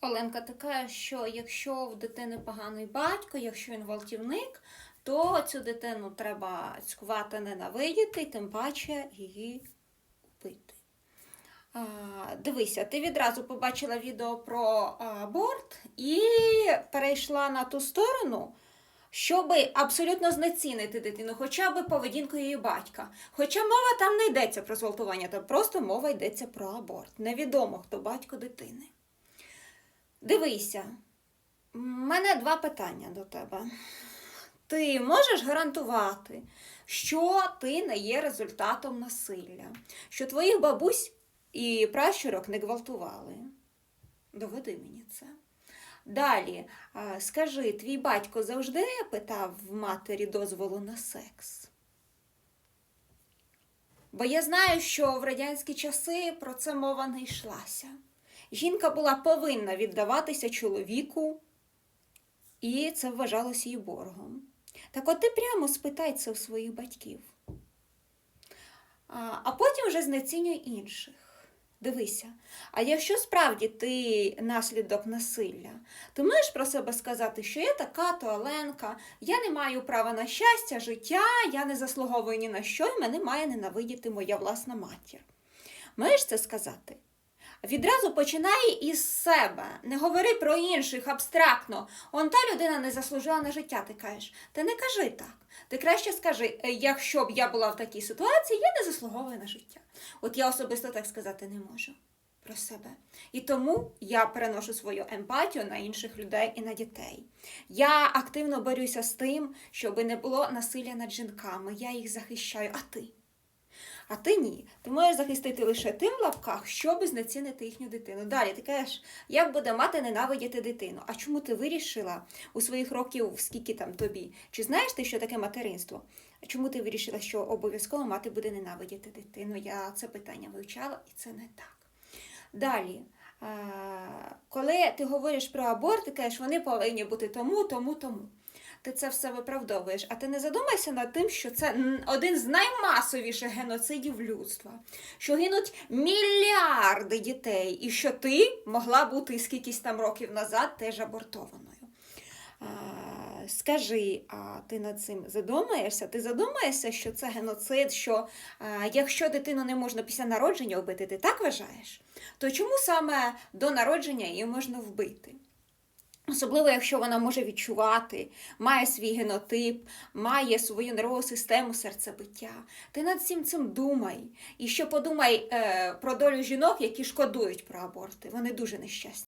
Оленка така, що якщо в дитини поганий батько, якщо він гвалтівник, то цю дитину треба цькувати, ненавидіти, і тим паче її вбити. Дивися, ти відразу побачила відео про аборт і перейшла на ту сторону, щоб абсолютно знецінити дитину, хоча б поведінку її батька. Хоча мова там не йдеться про зґвалтування, там просто мова йдеться про аборт. Невідомо, хто батько дитини. Дивися, в мене два питання до тебе. Ти можеш гарантувати, що ти не є результатом насилля, що твоїх бабусь і пращурок не гвалтували? Доведи мені це. Далі, скажи, твій батько завжди питав в матері дозволу на секс? Бо я знаю, що в радянські часи про це мова не йшлася. Жінка була повинна віддаватися чоловіку, і це вважалося її боргом. Так от ти прямо спитай це у своїх батьків. А, потім вже знецінюй інших. Дивися, а якщо справді ти наслідок насилля, ти можеш про себе сказати, що я така то Оленка, я не маю права на щастя, життя, я не заслуговую ні на що, і мене має ненавидіти моя власна матір. Можеш це сказати? Відразу починай із себе. Не говори про інших абстрактно. Он та людина не заслужила на життя, ти кажеш. Ти не кажи так. Ти краще скажи, «Е, якщо б я була в такій ситуації, я не заслуговую на життя. От я особисто так сказати не можу про себе. І тому я переношу свою емпатію на інших людей і на дітей. Я активно борюся з тим, щоб не було насилля над жінками. Я їх захищаю, а ти? А ти ні. Ти можеш захистити лише тим в лапках, щоб знецінити їхню дитину. Далі ти кажеш, як буде мати ненавидіти дитину? А чому ти вирішила у своїх років, скільки там тобі? Чи знаєш ти, що таке материнство? Чому ти вирішила, що обов'язково мати буде ненавидіти дитину? Я це питання вивчала, і це не так. Далі. Коли ти говориш про аборт, ти кажеш, вони повинні бути тому, тому, тому. Ти це все виправдовуєш, а ти не задумайся над тим, що це один з наймасовіших геноцидів людства, що гинуть мільярди дітей, і що ти могла бути скількись там років назад теж абортованою. А, скажи, а ти над цим задумаєшся? Ти задумаєшся, що це геноцид, що а, якщо дитину не можна після народження вбити, ти так вважаєш? То чому саме до народження її можна вбити? Особливо, якщо вона може відчувати, має свій генотип, має свою нервову систему серцебиття. Ти над всім цим думай. І ще подумай е, про долю жінок, які шкодують про аборти. Вони дуже нещасні.